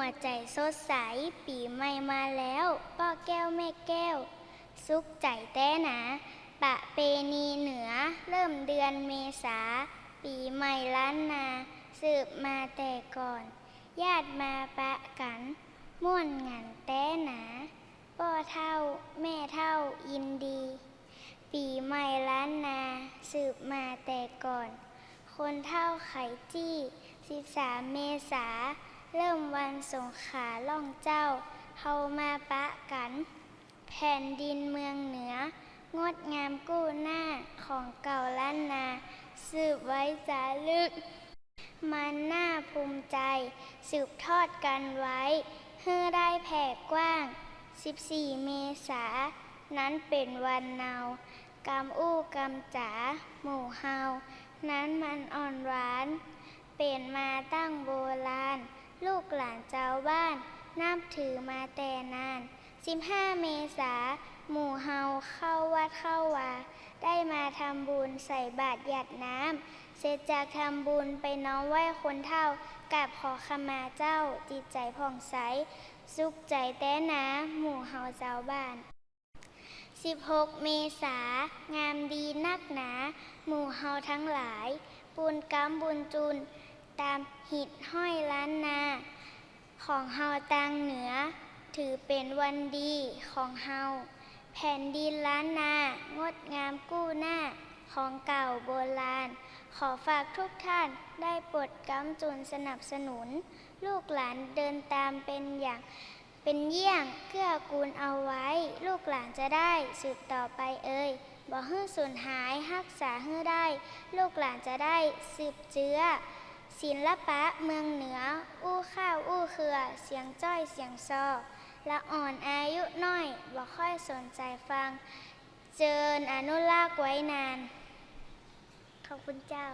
วใจสดใส ปีใหม่มาแล้ว ป้อแก้วแม่แก้ว สุขใจแต้หนา ปะเปณีเหนือ เริ่มเดือนเมษา ปีใหม่ล้านนา สืบมาแต่ก่อน ญาติมาปะกัน ม่วนงานแต้หนา ป้อเท่าแม่เท่ายินดี ปีใหม่ล้านนา สืบมาแต่ก่อน คนเท่าไข่จี้ 13 เมษา เริ่มวันสงขาล่องเจ้าเฮามาปะกัน แผ่นดินเมืองเหนือ งดงามกู้หน้าของเก่าล้านนา สืบไว้จารึก มันน่าภูมิใจ สืบทอดกันไว้เพื่อได้แผ่กว้าง 14 เมษา นั้นเป็นวันเนากำอู้กำจ๋าหมู่เฮา นั้นมันอ่อนหวาน เป็นมาตั้งโบ ลูกหลานเจ้าบ้านนับถือมาแต่นาน 15 เมษา หมู่เฮาเข้าวัดเข้าวา ได้มาทำบุญใส่บาตรหยัดน้ำ เสร็จจากทำบุญไปน้อมไหว้คนเท่ากับขอขมาเจ้า จิตใจผ่องใส สุขใจแต้นาหมู่เฮาเจ้าบ้าน 16 เมษา งามดีนักหนา หมู่เฮาทั้งหลายปุญกรรมบุญจุน ตามหิดห้อยล้านนา ของเฮาตังเหนือ ถือเป็นวันดีของเฮาแผ่นดินล้านนา งดงามกู้หน้าของเก่าโบราณ ขอฝากทุกท่านได้ปรดกำจุนสนับสนุน ลูกหลานเดินตามเป็นอย่างเป็นเยี่ยงเกื้อกูลเอาไว้ ลูกหลานจะได้สืบต่อไปเอ่ยบ่ฮื้อสูญหายรักษาฮื้อได้ ลูกหลานจะได้สืบเจื้อ ศิลปะเมืองเหนือ อู้ข้าวอู้เครือ เสียงจ้อยเสียงซอละอ่อนอายุน้อยบ่ค่อยสนใจฟัง เจิญอนุรักษ์ไว้นาน ขอบคุณเจ้า